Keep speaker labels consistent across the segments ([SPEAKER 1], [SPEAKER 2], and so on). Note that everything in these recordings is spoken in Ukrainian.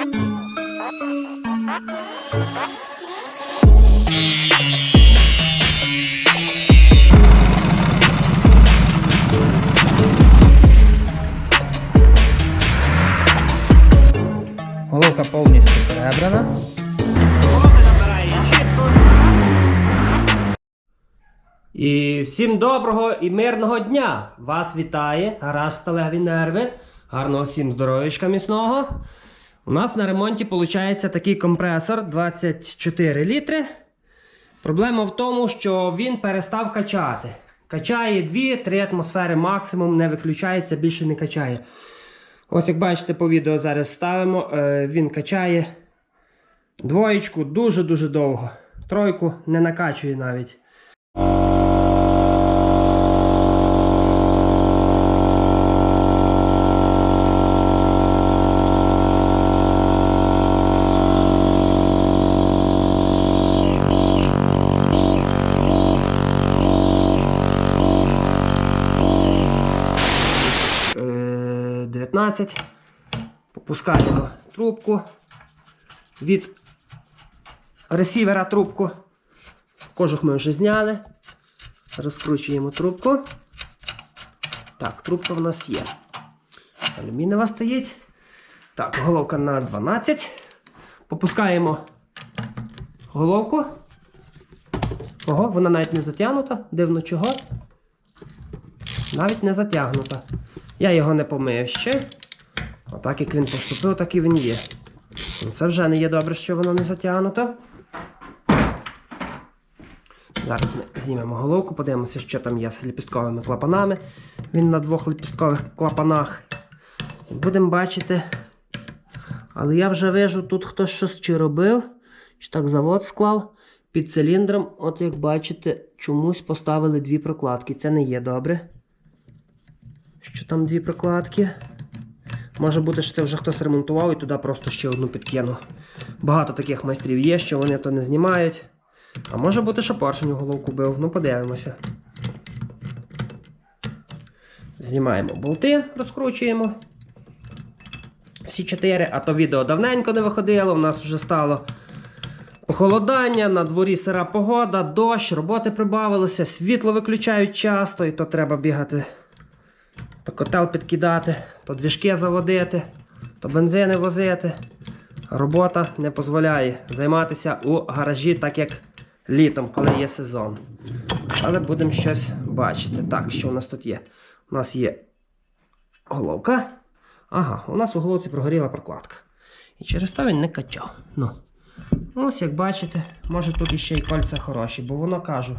[SPEAKER 1] Головка повністю перебрана. І всім доброго і мирного дня! Вас вітає гараж сталеві нерви. Гарного всім здоров'ячка міцного. У нас на ремонті виходить такий компресор 24 літри. Проблема в тому, що він перестав качати. Качає 2-3 атмосфери максимум, не виключається, більше не качає. Ось як бачите по відео зараз ставимо, е, він качає двоєчку дуже-дуже довго. Тройку не накачує навіть. Е, 19. Попускаємо трубку від ресівера трубку. Кожух ми вже зняли. Розкручуємо трубку. Так, трубка в нас є. Алюмінієва стоїть. Так, головка на 12. Попускаємо головку. Ого, вона навіть не затягнута. Дивно чого. Навіть не затягнута. Я його не помив ще. А так як він поступив, так і він є. Ну, Це вже не є добре, що воно не затягнуто. Зараз ми знімемо головку, подивимося, що там є з ліпістковими клапанами. Він на двох ліпісткових клапанах. Будемо бачити. Але я вже вижу, тут хтось щось чи робив, чи так завод склав. Під циліндром, от як бачите, чомусь поставили дві прокладки. Це не є добре. Що там дві прокладки? Може бути, що це вже хтось ремонтував і туди просто ще одну підкинув. Багато таких майстрів є, що вони то не знімають. А може бути, що поршень у головку бив. Ну, подивимося. Знімаємо болти, розкручуємо. Всі чотири, а то відео давненько не виходило. У нас вже стало похолодання, на дворі сира погода, дощ, роботи прибавилося, світло виключають часто, і то треба бігати то котел підкидати, то двіжки заводити, то бензини возити. Робота не дозволяє займатися у гаражі, так як літом, коли є сезон. Але будемо щось бачити. Так, що у нас тут є? У нас є головка. Ага, у нас у головці прогоріла прокладка. І через то він не качав. Ну. Ось як бачите, може тут іще й кольця хороші, бо воно кажу,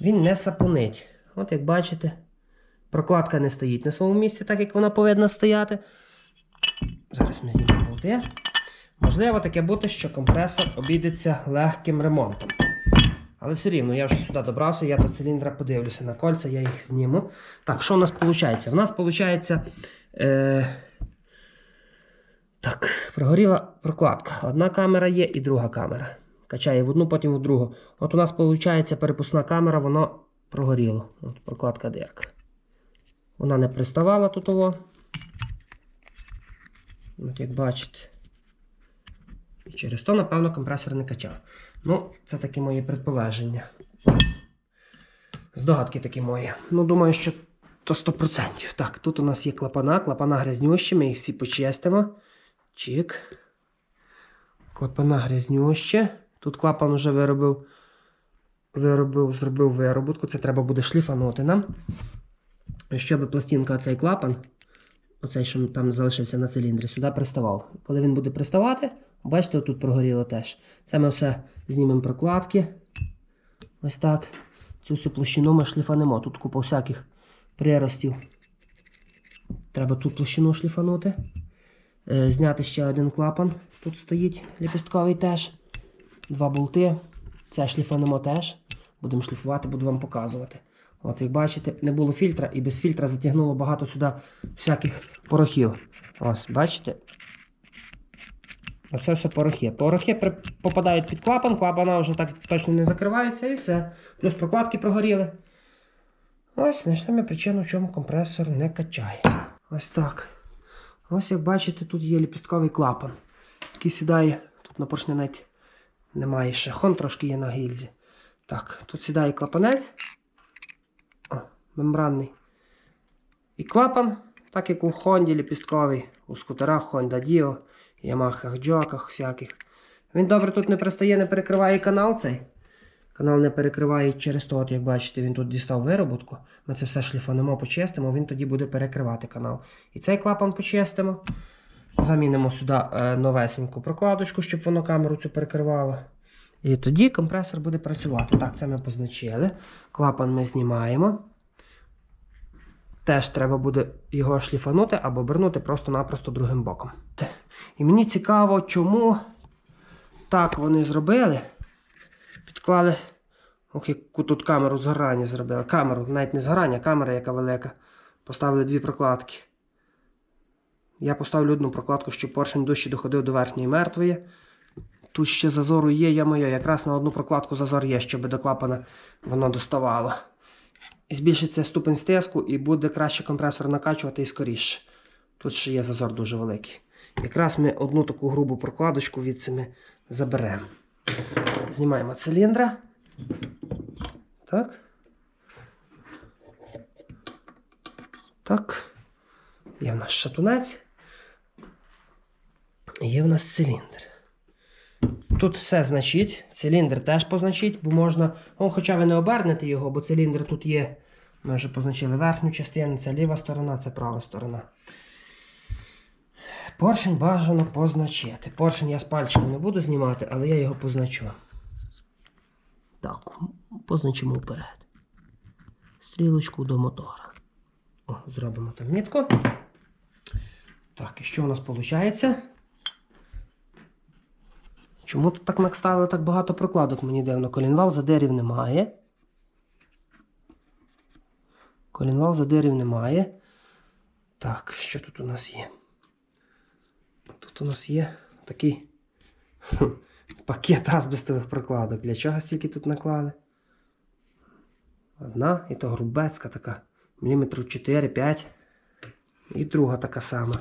[SPEAKER 1] він не сапунить. От як бачите, Прокладка не стоїть на своєму місці, так як вона повинна стояти. Зараз ми знімемо болти. Можливо, таке бути, що компресор обійдеться легким ремонтом. Але все рівно, я вже сюди добрався, я до циліндра подивлюся на кольця, я їх зніму. Так, що у нас виходить? У нас виходить. Е... Так, прогоріла прокладка. Одна камера є і друга камера. Качає в одну, потім в другу. От у нас виходить перепускна камера, воно прогоріло. От прокладка дирка. Вона не приставала тут. Ово. От як бачите. І через то, напевно, компресор не качав. Ну, це такі мої предположення. Здогадки такі мої. Ну, думаю, що то 100%. Так, тут у нас є клапана, клапана грязнющі, ми їх всі почистимо. Чик. Клапана грязнющі. Тут клапан вже виробив, виробив, зробив вироботку. Це треба буде шліфанути нам щоб пластинка цей клапан, оцей, що там залишився на циліндрі, сюди приставав. Коли він буде приставати, бачите, тут прогоріло теж. Це ми все знімемо прокладки. Ось так. Цю всю площину ми шліфанемо. Тут купа всяких приростів. Треба тут площину шліфанути. Е, зняти ще один клапан. Тут стоїть ліпістковий теж. Два болти. Це шліфанемо теж. Будемо шліфувати, буду вам показувати. От, як бачите, не було фільтра і без фільтра затягнуло багато сюди всяких порохів. Ось, бачите? Оце все порохи. Порохи при... попадають під клапан, клапана вже так точно не закривається і все. Плюс прокладки прогоріли. Ось, знайшли ми причину, в чому компресор не качає. Ось так. Ось як бачите, тут є ліпістковий клапан. такий сідає. Тут на поршні немає ще. Хон трошки є на гільзі. Так, тут сідає клапанець. Мембранний. І клапан, так як у Хонді ліпістковий, у скутерах Honda Dio, Ямахах, Джоках всяких. Він добре тут не пристає, не перекриває канал цей. Канал не перекриває через то, от як бачите, він тут дістав вироботку. Ми це все шліфанемо, почистимо, він тоді буде перекривати канал. І цей клапан почистимо. Замінимо сюди е, новесеньку прокладочку, щоб воно камеру цю перекривало. І тоді компресор буде працювати. Так, це ми позначили. Клапан ми знімаємо. Теж треба буде його шліфанути або обернути просто-напросто другим боком. І мені цікаво, чому так вони зробили. Підклали, ох, яку тут камеру згорання зробили. Камеру, навіть не згорання, камера яка велика. Поставили дві прокладки. Я поставлю одну прокладку, щоб поршень дужче доходив до верхньої мертвої. Тут ще зазору є, я моє. Якраз на одну прокладку зазор є, щоб до клапана воно доставало. Збільшиться ступень стиску і буде краще компресор накачувати і скоріше. Тут ще є зазор дуже великий. Якраз ми одну таку грубу прокладочку від цими заберемо. Знімаємо циліндра. Так. Так. Є в нас шатунець. Є в нас циліндр. Тут все значить. Циліндр теж позначить, бо можна. О, хоча ви не обернете його, бо циліндр тут є. Ми вже позначили верхню частину, це ліва сторона, це права сторона. Поршень бажано позначити. Поршень я з пальчиком не буду знімати, але я його позначу. Так, позначимо вперед. Стрілочку до мотора. О, зробимо там мітку. Так, і що у нас виходить? Чому тут так наставили так багато прокладок? Мені дивно. Колінвал задирів немає. Колінвал задирів немає. Так, що тут у нас є? Тут у нас є такий пакет азбестових прокладок. Для чого стільки тут наклали? Одна, і то грубецька така. Міліметрів 4-5. І друга така сама.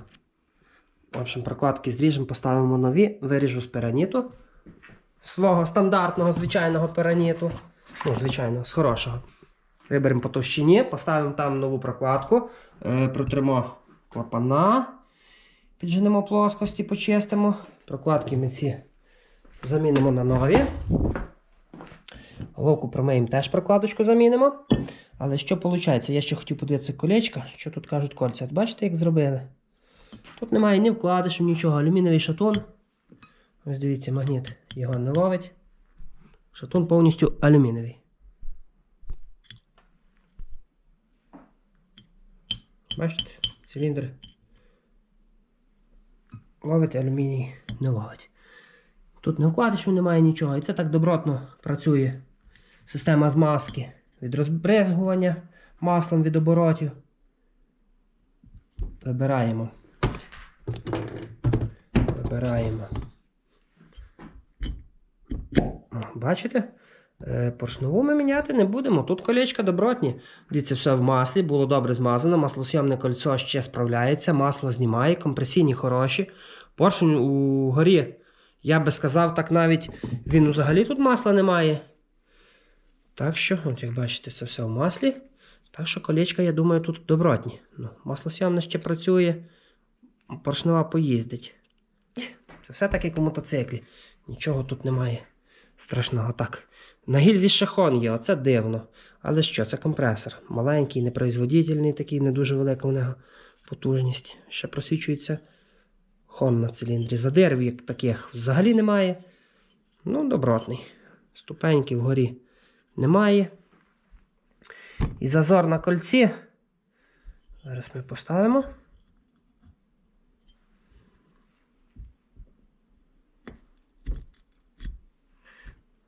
[SPEAKER 1] В общем, прокладки зріжемо, поставимо нові, виріжу з пераніту. Свого стандартного звичайного пераніту. Ну, звичайно, з хорошого. Виберемо по товщині, поставимо там нову прокладку, е, протримо клапана, підженемо плоскості, почистимо. Прокладки ми ці замінимо на нові. Головку промиємо теж прокладочку замінимо. Але що виходить? Я ще хотів подивитися колечка, що тут кажуть кольця. Бачите, як зробили? Тут немає ні вкладишів, нічого. Алюмінієвий шатун. Ось дивіться, магніт його не ловить. Шатун повністю алюмінієвий. Бачите, циліндр ловить, алюміній не ловить. Тут не вкладишів немає нічого. І це так добротно працює система змазки від розбризгування маслом від оборотів. Вибираємо. Вибираємо. Бачите? Е, Поршнову ми міняти не будемо. Тут колечка добротні. Дивіться, все в маслі, було добре змазано. Маслосйомне кольцо ще справляється, масло знімає, компресійні хороші. Поршень у горі, я би сказав, так навіть він взагалі тут масла немає. Так що, от як бачите, це все в маслі. Так що колечка, я думаю, тут добротні. Ну, маслосйомне ще працює, поршнева поїздить. Це все так, як у мотоциклі. Нічого тут немає страшного. Так. На гільзі ще хон є, оце дивно. Але що, це компресор. Маленький, непроизводительний, такий, не дуже велика у нього потужність. Ще просвічується хон на циліндрі. Задирів як таких взагалі немає. Ну, добротний. Ступеньки вгорі немає. І зазор на кольці. Зараз ми поставимо.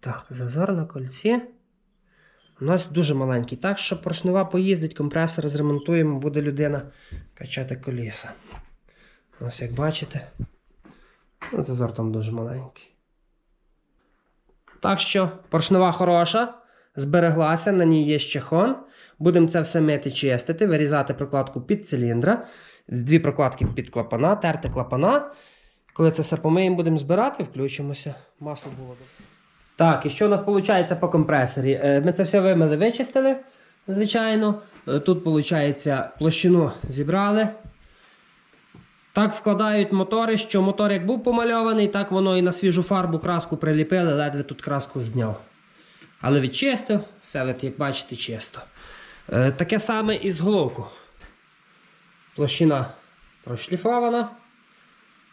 [SPEAKER 1] Так, зазор на кольці. У нас дуже маленький. Так що поршнева поїздить, компресор зремонтуємо, буде людина качати коліса. Ось як бачите. ну, Зазор там дуже маленький. Так що поршнева хороша, збереглася, на ній є ще хон. Будемо це все мити, чистити, вирізати прокладку під циліндра, дві прокладки під клапана, терти клапана. Коли це все помиємо, будемо збирати, включимося. Масло було. Так, і що у нас виходить по компресорі? Е, Ми це все вимили, вичистили, звичайно. Е, Тут, виходить, площину зібрали. Так складають мотори, що мотор як був помальований, так воно і на свіжу фарбу краску приліпили, ледве тут краску зняв. Але відчистив, все, як бачите, чисто. Е, таке саме і з головку. Площина прошліфована.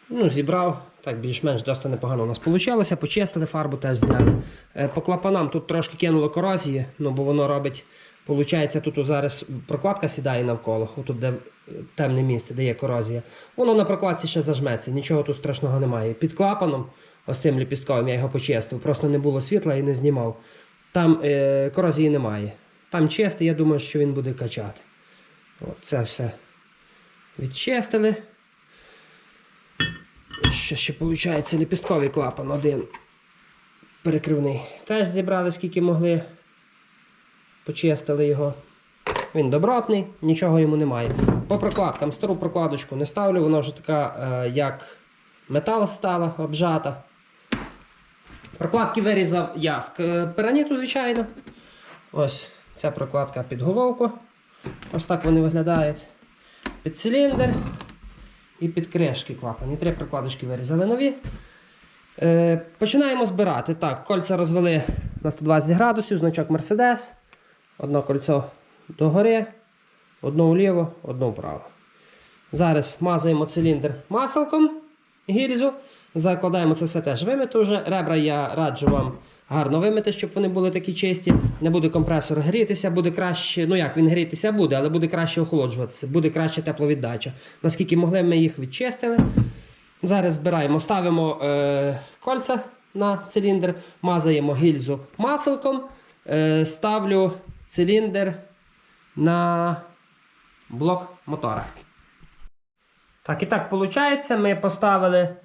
[SPEAKER 1] Ну, зібрав. Так, більш-менш досить непогано у нас вийшло. Почистили, фарбу теж зняли. Е, По клапанам тут трошки кинуло корозії, ну, бо воно робить. Получається, тут зараз прокладка сідає навколо, отут де е, темне місце, де є корозія. Воно на прокладці ще зажметься, нічого тут страшного немає. Під клапаном, ось цим ліпістковим, я його почистив, просто не було світла і не знімав. Там е, корозії немає. Там чистий, я думаю, що він буде качати. От це все відчистили. Що ще виходить ліпістковий клапан один перекривний. Теж зібрали скільки могли. Почистили його. Він добротний, нічого йому немає. По прокладкам стару прокладочку не ставлю, вона вже така, е, як метал стала, обжата. Прокладки вирізав я з пераніту, звичайно. Ось ця прокладка під головку. Ось так вони виглядають. Під циліндр і під кришки клапан. І три прокладочки вирізали нові. Е, починаємо збирати. Так, кольця розвели на 120 градусів, значок Mercedes. Одне кольцо догори, одне вліво, одне вправо. Зараз мазаємо циліндр маселком гільзу. Закладаємо це все теж вимити вже. Ребра я раджу вам гарно вимити, щоб вони були такі чисті. Не буде компресор грітися, буде краще, ну як він грітися буде, але буде краще охолоджуватися, буде краще тепловіддача. Наскільки могли, ми їх відчистили. Зараз збираємо, ставимо е, кольця на циліндр, мазаємо гільзу маселком, е, ставлю циліндр на блок мотора. Так, і так виходить, ми поставили,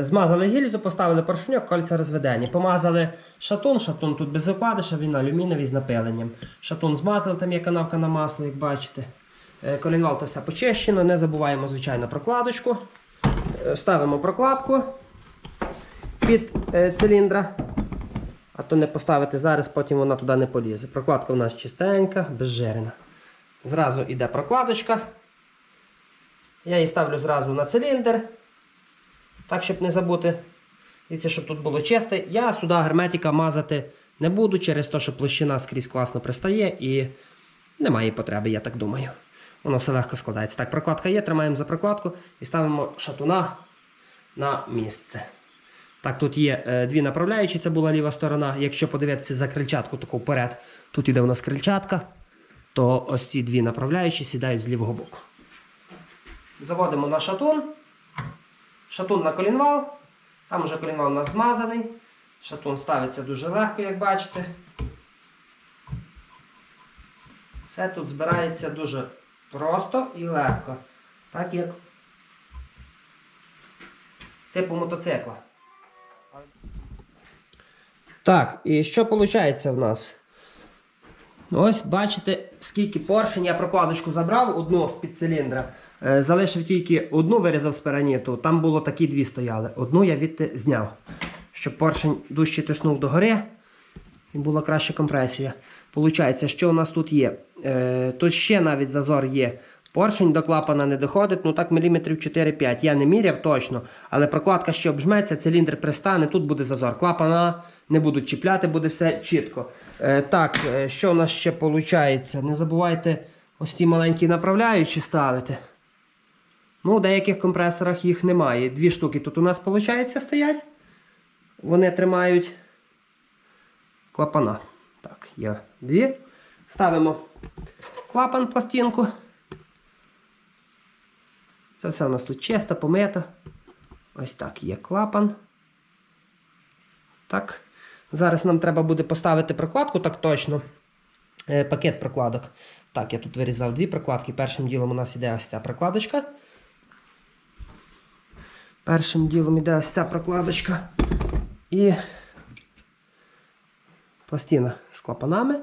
[SPEAKER 1] змазали гільзу, поставили поршньок, кольця розведені. Помазали шатун, шатун тут без окладиша, він алюмінієвий з напиленням. Шатун змазали, там є канавка на масло, як бачите. Е, колінвал то все почищено, не забуваємо, звичайно, прокладочку. Е, Ставимо прокладку під е, циліндра. А то не поставити зараз, потім вона туди не полізе. Прокладка у нас чистенька, безжирена. Зразу йде прокладочка. Я її ставлю зразу на циліндр. Так, щоб не забути. Дивіться, щоб тут було чисте. Я сюди герметика мазати не буду через те, що площина скрізь класно пристає і немає потреби, я так думаю. Воно все легко складається. Так, прокладка є, тримаємо за прокладку і ставимо шатуна на місце. Так, тут є е, дві направляючі, це була ліва сторона. Якщо подивитися за крильчатку таку вперед, тут іде у нас крильчатка, то ось ці дві направляючі сідають з лівого боку. Заводимо на шатун. Шатун на колінвал. Там вже колінвал у нас змазаний. Шатун ставиться дуже легко, як бачите. Все тут збирається дуже просто і легко. Так як типу мотоцикла. Так, і що виходить в нас? Ось бачите, скільки поршень. Я прокладочку забрав, одну з-під циліндра. Е, залишив тільки одну вирізав з пераніту. Там було такі дві стояли. Одну я відти зняв. Щоб поршень дужче тиснув догори і була краща компресія. Получається, що у нас тут є? Е, тут ще навіть зазор є. Поршень до клапана не доходить, ну так міліметрів 4-5. Я не міряв точно, але прокладка ще обжметься, циліндр пристане, тут буде зазор. Клапана не будуть чіпляти, буде все чітко. Е, так, що у нас ще виходить? Не забувайте ось ці маленькі направляючі ставити. Ну, в деяких компресорах їх немає. Дві штуки тут у нас, виходить, стоять. Вони тримають клапана. Так, є дві. Ставимо клапан пластинку. Це все у нас тут чисто, помито. Ось так є клапан. Так. Зараз нам треба буде поставити прокладку, так точно. Е, пакет прокладок. Так, я тут вирізав дві прокладки. Першим ділом у нас іде ось ця прокладочка. Першим ділом іде ось ця прокладочка. І пластина з клапанами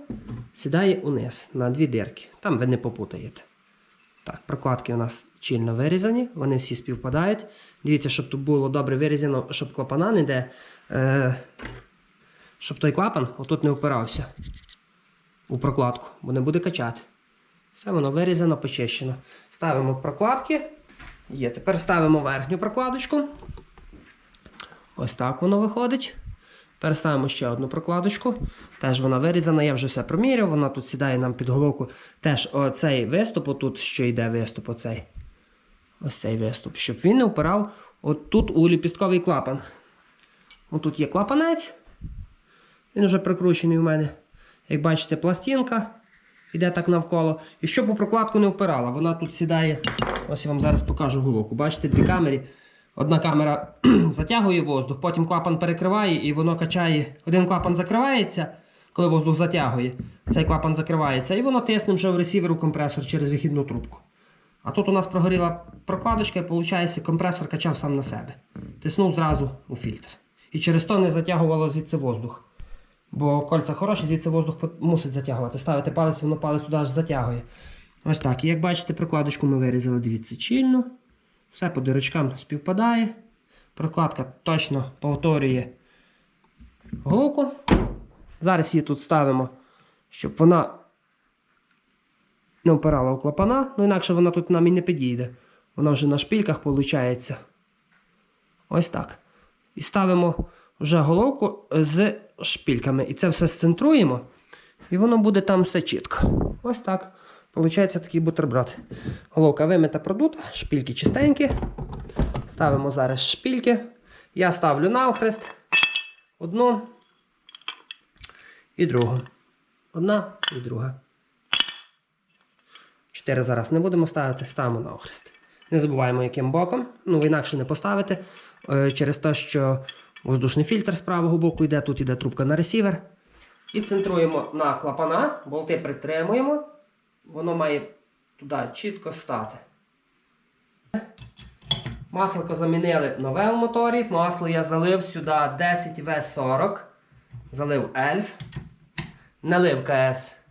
[SPEAKER 1] сідає униз на дві дирки. Там ви не попутаєте. Так, прокладки у нас чільно вирізані, вони всі співпадають. Дивіться, щоб тут було добре вирізано, щоб клапана не йде. Е, щоб той клапан отут не впирався у прокладку, бо не буде качати. Все воно вирізано, почищено. Ставимо прокладки. Є. Тепер ставимо верхню прокладочку. Ось так воно виходить. Тепер ставимо ще одну прокладочку. Теж вона вирізана, я вже все проміряв, вона тут сідає нам під головку. Теж оцей виступ, отут ще йде виступ, оцей. Ось цей виступ, щоб він не впирав отут у ліпістковий клапан. Отут є клапанець. Він вже прикручений у мене. Як бачите, пластинка йде так навколо. І щоб у прокладку не впирала, вона тут сідає. Ось я вам зараз покажу головку. Бачите, дві камери. Одна камера затягує воздух, потім клапан перекриває і воно качає. Один клапан закривається, коли воздух затягує. Цей клапан закривається, і воно тисне вже в ресівер у компресор через вихідну трубку. А тут у нас прогоріла прокладочка, і виходить, компресор качав сам на себе. Тиснув зразу у фільтр. І через то не затягувало звідси воздух. Бо кольця хороші, звідси воздух мусить затягувати. Ставити палець, воно палець туди аж затягує. Ось так. І як бачите, прокладочку ми вирізали, дивіться, чільно. Все по дирочкам співпадає. Прокладка точно повторює головку. Зараз її тут ставимо, щоб вона не впирала у клапана, ну інакше вона тут нам і не підійде. Вона вже на шпильках виходить. Ось так. І ставимо вже головку з шпильками. І це все сцентруємо. І воно буде там все чітко. Ось так. Получається такий бутерброд. Головка вимита продута, шпильки чистенькі. Ставимо зараз шпильки. Я ставлю навхрест. Одну і другу. Одна і друга. Чотири зараз не будемо ставити, ставимо навхрест. Не забуваємо, яким боком. Ну, ви інакше не поставите. е, Через те, що воздушний фільтр з правого боку йде, тут йде трубка на ресівер. І центруємо на клапана, болти притримуємо. Воно має туди чітко стати. Масло замінили нове в моторі. Масло я залив сюди 10В40. Залив Ельф. Налив КС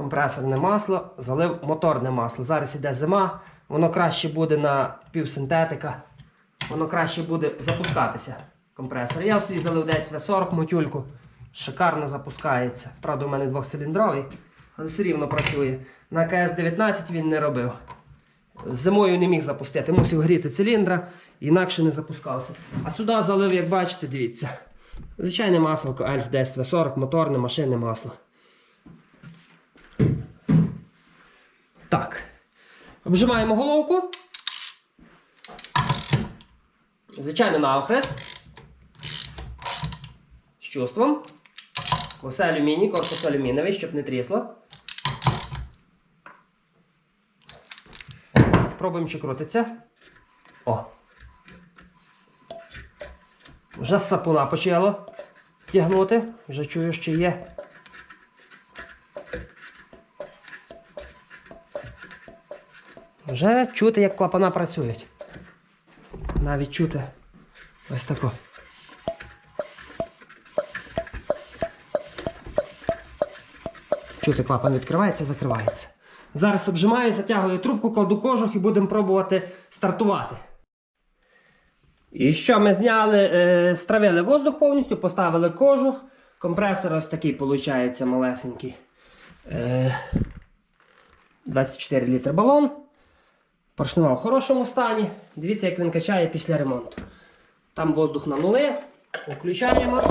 [SPEAKER 1] компресорне масло, залив моторне масло. Зараз іде зима, воно краще буде на півсинтетика, воно краще буде запускатися. Компресор. Я собі залив десь В40 мотюльку. Шикарно запускається. Правда, у мене двохциліндровий, але все рівно працює. На КС-19 він не робив. Зимою не міг запустити, мусив гріти циліндра, інакше не запускався. А сюди залив, як бачите, дивіться. Звичайне масло Ельф 10 В40, моторне, машинне масло. Так. Обжимаємо головку. Звичайно, на охрест. Чувством. Все алюміній, корпус алюміновий, щоб не трісло. Пробуємо, чи крутиться. О. Вже сапуна почало тягнути. Вже чую, що є. Вже чути, як клапана працюють. Навіть чути ось тако. Чути, клапан відкривається, закривається. Зараз обжимаю, затягую трубку, кладу кожух і будемо пробувати стартувати. І що ми зняли, е, стравили воздух повністю, поставили кожух. Компресор ось такий, виходить, малесенький. Е, 24 літр балон. Поршнева в хорошому стані. Дивіться, як він качає після ремонту. Там воздух на нули. Включаємо.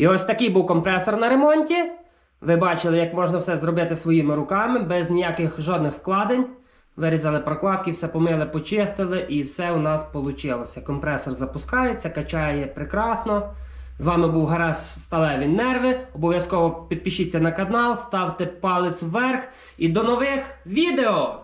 [SPEAKER 1] І ось такий був компресор на ремонті. Ви бачили, як можна все зробити своїми руками, без ніяких жодних вкладень. Вирізали прокладки, все помили, почистили, і все у нас вийшло. Компресор запускається, качає прекрасно. З вами був гараж Сталеві Нерви. Обов'язково підпишіться на канал, ставте палець вверх і до нових відео!